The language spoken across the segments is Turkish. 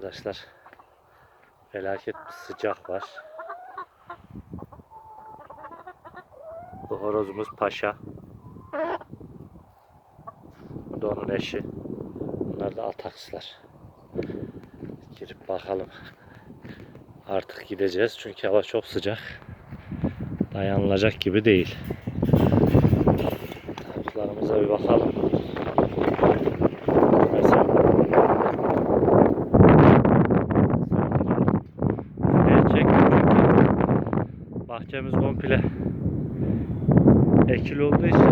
Arkadaşlar felaket bir sıcak var. Bu horozumuz Paşa. Bu da onun eşi. Bunlar da atakslar. Girip bakalım. Artık gideceğiz çünkü hava çok sıcak. Dayanılacak gibi değil. Tavuklarımıza bir bakalım. Bahçemiz komple ekili olduğu için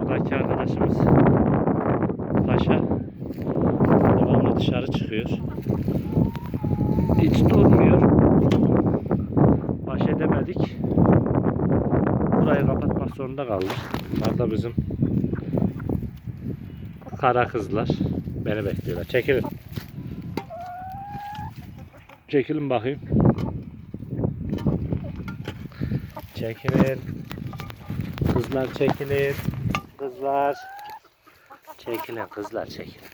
buradaki arkadaşımız Paşa devamlı dışarı çıkıyor. Hiç durmuyor. Baş edemedik. Burayı kapatmak zorunda kaldık. Bunlar da bizim kara kızlar. Beni bekliyorlar. Çekilin. Çekilin bakayım. Çekilin. Kızlar çekilin. Kızlar. Çekilin kızlar çekilin.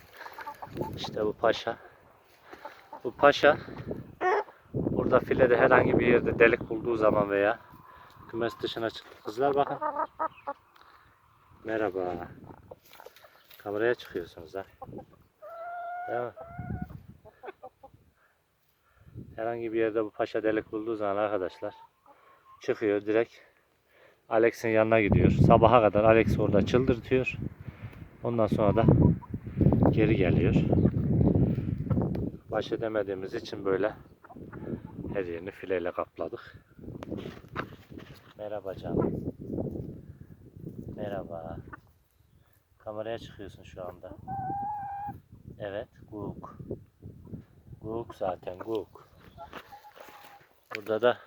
İşte bu paşa. Bu paşa burada filede herhangi bir yerde delik bulduğu zaman veya kümes dışına çıktı. Kızlar bakın. Merhaba. Kameraya çıkıyorsunuz ha. Değil mi? Herhangi bir yerde bu paşa delik bulduğu zaman arkadaşlar çıkıyor direkt Alex'in yanına gidiyor. Sabaha kadar Alex orada çıldırtıyor. Ondan sonra da geri geliyor. Baş edemediğimiz için böyle her yerini fileyle kapladık. Merhaba canım. Merhaba. Kameraya çıkıyorsun şu anda. Evet, Guk. Guk zaten, Guk. Burada da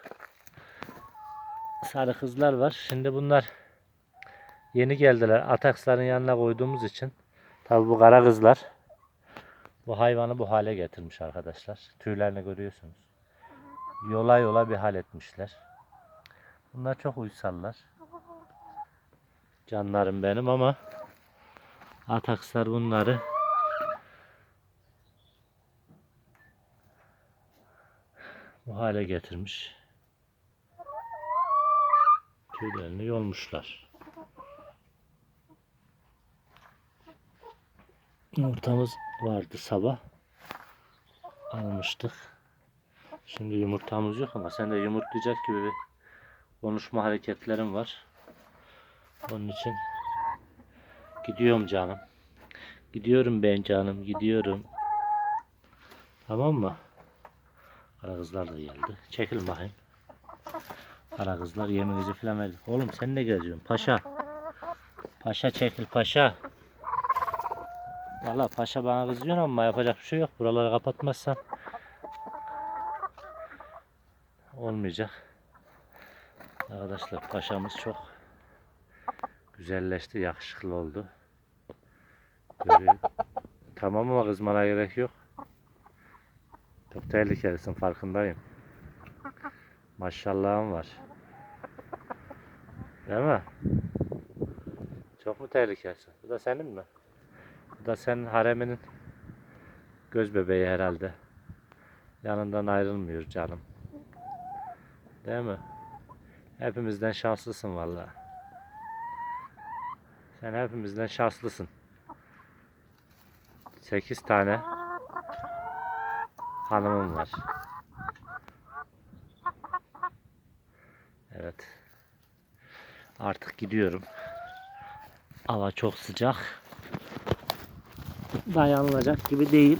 sarı kızlar var. Şimdi bunlar yeni geldiler. Ataksların yanına koyduğumuz için. Tabi bu kara kızlar bu hayvanı bu hale getirmiş arkadaşlar. Tüylerini görüyorsunuz. Yola yola bir hal etmişler. Bunlar çok uysallar. Canlarım benim ama Atakslar bunları bu hale getirmiş. Tüylerini yolmuşlar. Yumurtamız vardı sabah. Almıştık. Şimdi yumurtamız yok ama sen de yumurtlayacak gibi bir konuşma hareketlerim var. Onun için gidiyorum canım. Gidiyorum ben canım, gidiyorum. Tamam mı? Kara kızlar da geldi. Çekil bakayım. Kara kızlar yemeğinizi falan verdi. Oğlum sen ne geziyorsun? Paşa. Paşa çekil paşa. Valla paşa bana kızıyor ama yapacak bir şey yok. Buraları kapatmazsam olmayacak. Arkadaşlar paşamız çok güzelleşti, yakışıklı oldu. Görüyor. Tamam ama kızmana gerek yok. Çok tehlikelisin farkındayım. Maşallahın var. Değil mi? Çok mu tehlikelisin? Bu da senin mi? Bu da senin hareminin göz bebeği herhalde. Yanından ayrılmıyor canım. Değil mi? Hepimizden şanslısın vallahi. Sen hepimizden şanslısın. 8 tane hanımım var. Evet. Artık gidiyorum. Hava çok sıcak. Dayanılacak gibi değil.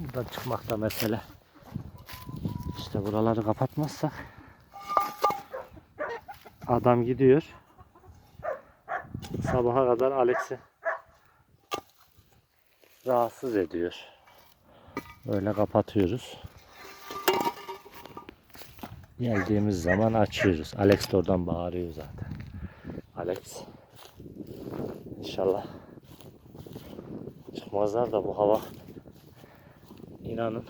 Buradan çıkmakta mesele. İşte buraları kapatmazsak adam gidiyor. Sabaha kadar Alex'i rahatsız ediyor. Böyle kapatıyoruz. Geldiğimiz zaman açıyoruz. Alex de oradan bağırıyor zaten. Alex. İnşallah çıkmazlar da bu hava inanın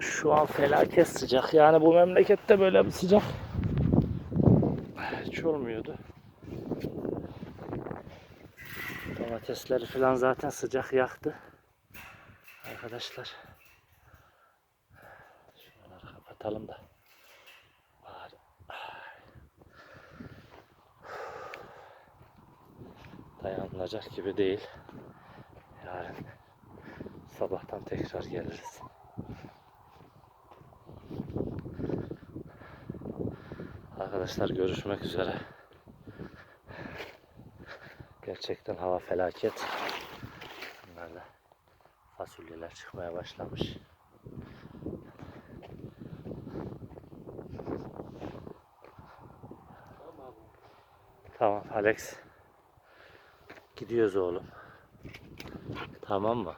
şu an felaket sıcak. Yani bu memlekette böyle bir sıcak hiç olmuyordu. Domatesleri falan zaten sıcak yaktı. Arkadaşlar. Şuraları kapatalım da. Dayanılacak gibi değil. Yarın sabahtan tekrar geliriz. Arkadaşlar görüşmek üzere. Gerçekten hava felaket. Bunlar da fasulyeler çıkmaya başlamış. Tamam Alex. Gidiyoruz oğlum. Tamam mı?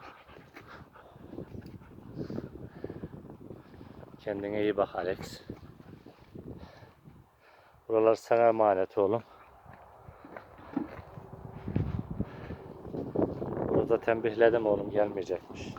Kendine iyi bak Alex. Buralar sana emanet oğlum. Burada tembihledim oğlum gelmeyecekmiş.